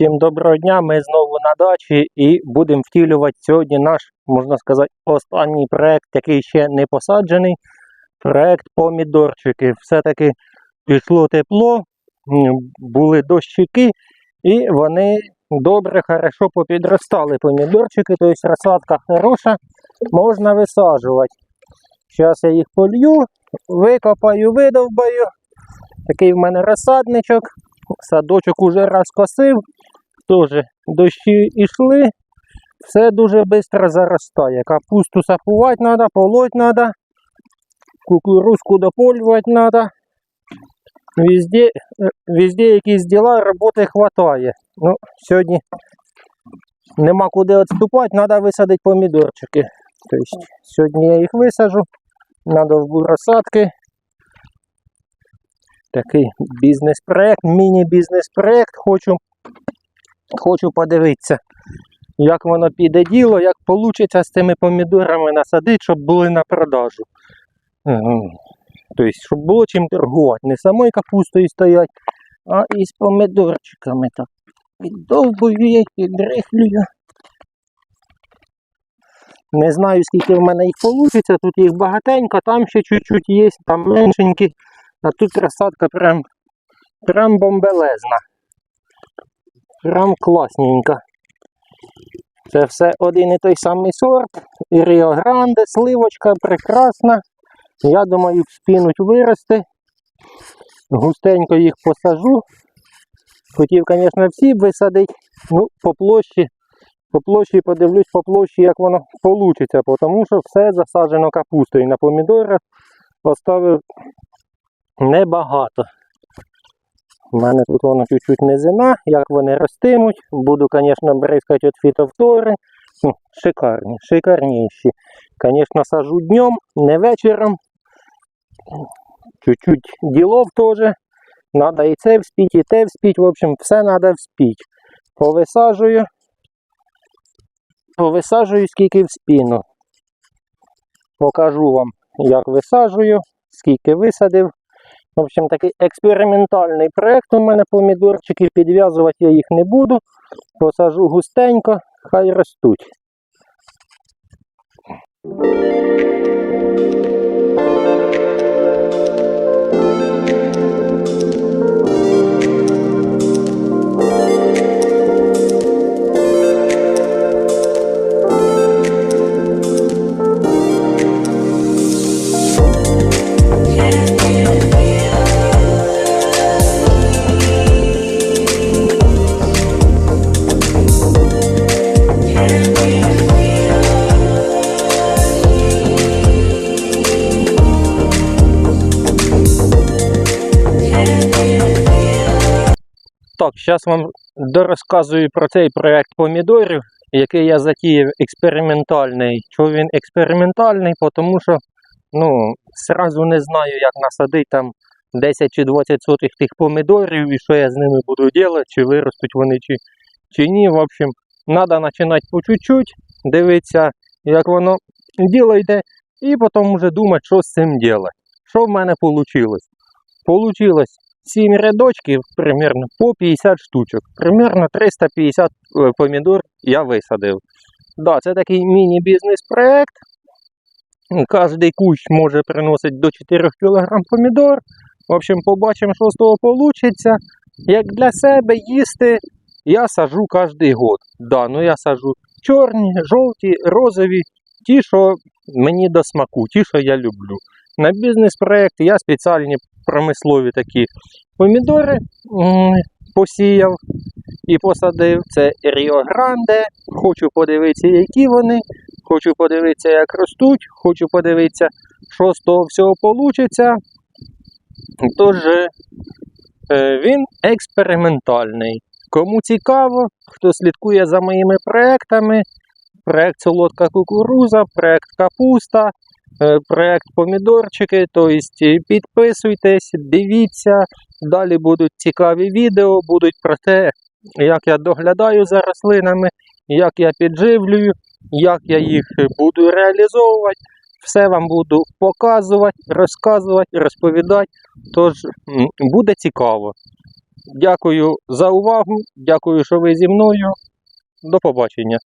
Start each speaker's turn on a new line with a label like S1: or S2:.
S1: Всім доброго дня. Ми знову на дачі і будемо втілювати сьогодні наш, можна сказати, останній проект, який ще не посаджений. Проект помідорчики. Все-таки пішло тепло, були дощики, і вони добре, хорошо попідростали помідорчики, тобто розсадка хороша, можна висаджувати. Зараз я їх полью, викопаю, видовбаю. Такий в мене розсадничок. Садочок уже розкосив, теж дощі йшли, все дуже швидко заростає. Капусту сапувати треба, полоть треба, кукурузку дополювати треба. Везде, везде якісь діла, роботи вистачає. Ну, сьогодні нема куди відступати, треба висадити помідорчики. Тобто, сьогодні я їх висаджу, надовбу розсадки. Такий бізнес-проект, міні-бізнес-проект. Хочу, хочу подивитися, як воно піде діло, як вийде з цими помідорами насадити, щоб були на продажу. Тобто, щоб було чим торгувати. Не самою капустою стоять, а і з помідорчиками. Так. Піддовбую їх, підрихлюю. Не знаю, скільки в мене їх вийде. Тут їх багатенько, там ще чуть-чуть є, там меншенькі. А тут розсадка прям, прям бомбелезна. Прям класненька. Це все один і той самий сорт. І Ріо Гранде, сливочка прекрасна. Я думаю, вспінуть вирости. Густенько їх посажу. Хотів, звісно, всі висадити. Ну, по площі. По площі подивлюсь по площі, як воно вийде, тому що все засаджено капустою. На помідорах поставив небагато. У мене тут воно чуть-чуть низина, як вони ростимуть. Буду, звісно, бризкати від фітовтори. Шикарні, шикарніші. Звісно, сажу днем, не вечором. Чуть-чуть ділов теж. Надо і це вспіть, і те вспіть. В общем, все треба вспіть. Повисаджую. Повисаджую, скільки вспіну. Покажу вам, як висаджую, скільки висадив. В общем, такий експериментальний проєкт у мене помідорчики. Підв'язувати я їх не буду. Посажу густенько, хай ростуть. Так, зараз вам дорозказую про цей проект помідорів, який я затіяв експериментальний. Чого він експериментальний? Тому що ну, сразу не знаю, як насадити там 10 чи 20 сотих тих помідорів і що я з ними буду робити, чи виростуть вони, чи, чи ні. В общем, треба починати по чуть-чуть, дивитися, як воно йде, і потім вже думати, що з цим робити. Що в мене вийшло? Получилось 7 рядочків, примерно по 50 штучок. Примерно 350 е, помідор я висадив. Да, це такий міні-бізнес-проект. Кожний кущ може приносити до 4 кг помідор. В общем, побачимо, що з того вийде. Як для себе їсти, я сажу кожен год. Да, ну я сажу чорні, жовті, розові, ті, що мені до смаку, ті, що я люблю. На бізнес-проект я спеціальні промислові такі помідори посіяв і посадив. Це Ріо Гранде. Хочу подивитися, які вони. Хочу подивитися, як ростуть. Хочу подивитися, що з того всього вийде. Тож е, він експериментальний. Кому цікаво, хто слідкує за моїми проектами, проект солодка кукуруза, проект капуста, проект помідорчики. Тобто підписуйтесь, дивіться. Далі будуть цікаві відео, будуть про те, як я доглядаю за рослинами, як я підживлюю, як я їх буду реалізовувати. Все вам буду показувати, розказувати, розповідати. Тож буде цікаво. Дякую за увагу. Дякую, що ви зі мною. До побачення.